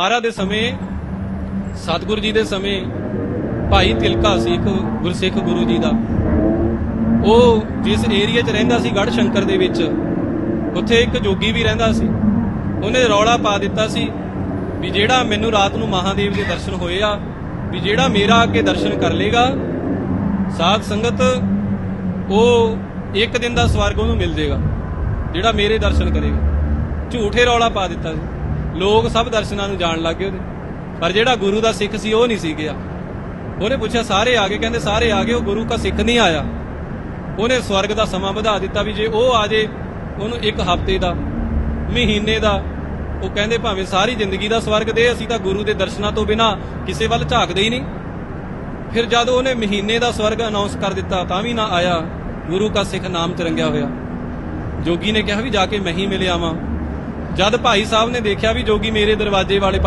ਮਹਾਰਾਜ ਦੇ ਸਮੇਂ, ਸਤਿਗੁਰੂ ਜੀ ਦੇ ਸਮੇਂ, ਭਾਈ ਤਿਲਕਾ ਸੀ ਇੱਕ ਗੁਰਸਿੱਖ ਗੁਰੂ ਜੀ ਦਾ। ਉਹ ਜਿਸ ਏਰੀਆ 'ਚ ਰਹਿੰਦਾ ਸੀ ਗੜ੍ਹ ਸ਼ੰਕਰ ਦੇ ਵਿੱਚ, ਉੱਥੇ ਇੱਕ ਜੋਗੀ ਵੀ ਰਹਿੰਦਾ ਸੀ। ਉਹਨੇ ਰੌਲਾ ਪਾ ਦਿੱਤਾ ਸੀ ਵੀ ਜਿਹੜਾ ਮੈਨੂੰ ਰਾਤ ਨੂੰ ਮਹਾਦੇਵ ਦੇ ਦਰਸ਼ਨ ਹੋਏ ਆ, ਵੀ ਜਿਹੜਾ ਮੇਰਾ ਆ ਕੇ ਦਰਸ਼ਨ ਕਰ ਲੇਗਾ ਸਾਧ ਸੰਗਤ ਉਹ ਇੱਕ ਦਿਨ ਦਾ ਸਵਰਗ ਉਹਨੂੰ ਮਿਲ ਜਾਏਗਾ ਜਿਹੜਾ ਮੇਰੇ ਦਰਸ਼ਨ ਕਰੇਗਾ। ਝੂਠੇ ਰੌਲਾ ਪਾ ਦਿੱਤਾ ਸੀ। ਲੋਕ ਸਭ ਦਰਸ਼ਨਾਂ ਨੂੰ ਜਾਣ ਲੱਗ ਗਏ ਉਹਦੇ। ਪਰ ਜਿਹੜਾ ਗੁਰੂ ਦਾ ਸਿੱਖ ਸੀ, ਉਹ ਨਹੀਂ ਸੀ ਗਿਆ। ਉਹਨੇ ਪੁੱਛਿਆ, ਸਾਰੇ ਆ ਗਏ? ਕਹਿੰਦੇ, ਸਾਰੇ ਆ ਗਏ, ਉਹ ਗੁਰੂ ਦਾ ਸਿੱਖ ਨਹੀਂ ਆਇਆ। ਉਹਨੇ ਸਵਰਗ ਦਾ ਸਮਾਂ ਵਧਾ ਦਿੱਤਾ ਵੀ ਜੇ ਉਹ ਆ ਜੇ, ਉਹਨੂੰ ਇੱਕ ਹਫ਼ਤੇ ਦਾ, ਮਹੀਨੇ ਦਾ, ਉਹ ਕਹਿੰਦੇ ਭਾਵੇਂ ਸਾਰੀ ਜ਼ਿੰਦਗੀ ਦਾ ਸਵਰਗ ਦੇ, ਅਸੀਂ ਤਾਂ ਗੁਰੂ ਦੇ ਦਰਸ਼ਨਾਂ ਤੋਂ ਬਿਨਾ ਕਿਸੇ ਵੱਲ ਝਾਕਦੇ ਹੀ ਨਹੀਂ। ਫਿਰ ਜਦ ਉਹਨੇ ਮਹੀਨੇ ਦਾ ਸਵਰਗ ਅਨਾਉਂਸ ਕਰ ਦਿੱਤਾ, ਤਾਂ ਵੀ ਨਾ ਆਇਆ, ਗੁਰੂ ਦਾ ਸਿੱਖ ਨਾਮ ਚ ਰੰਗਿਆ ਹੋਇਆ। ਜੋਗੀ ਨੇ ਕਿਹਾ ਵੀ ਜਾ ਕੇ ਮੈਂ ਹੀ ਮਿਲ ਆਵਾਂ। ਜਦ ਭਾਈ ਸਾਹਿਬ ਨੇ ਦੇਖਿਆ ਵੀ ਜੋਗੀ ਮੇਰੇ ਦਰਵਾਜ਼ੇ ਵਾਲੇ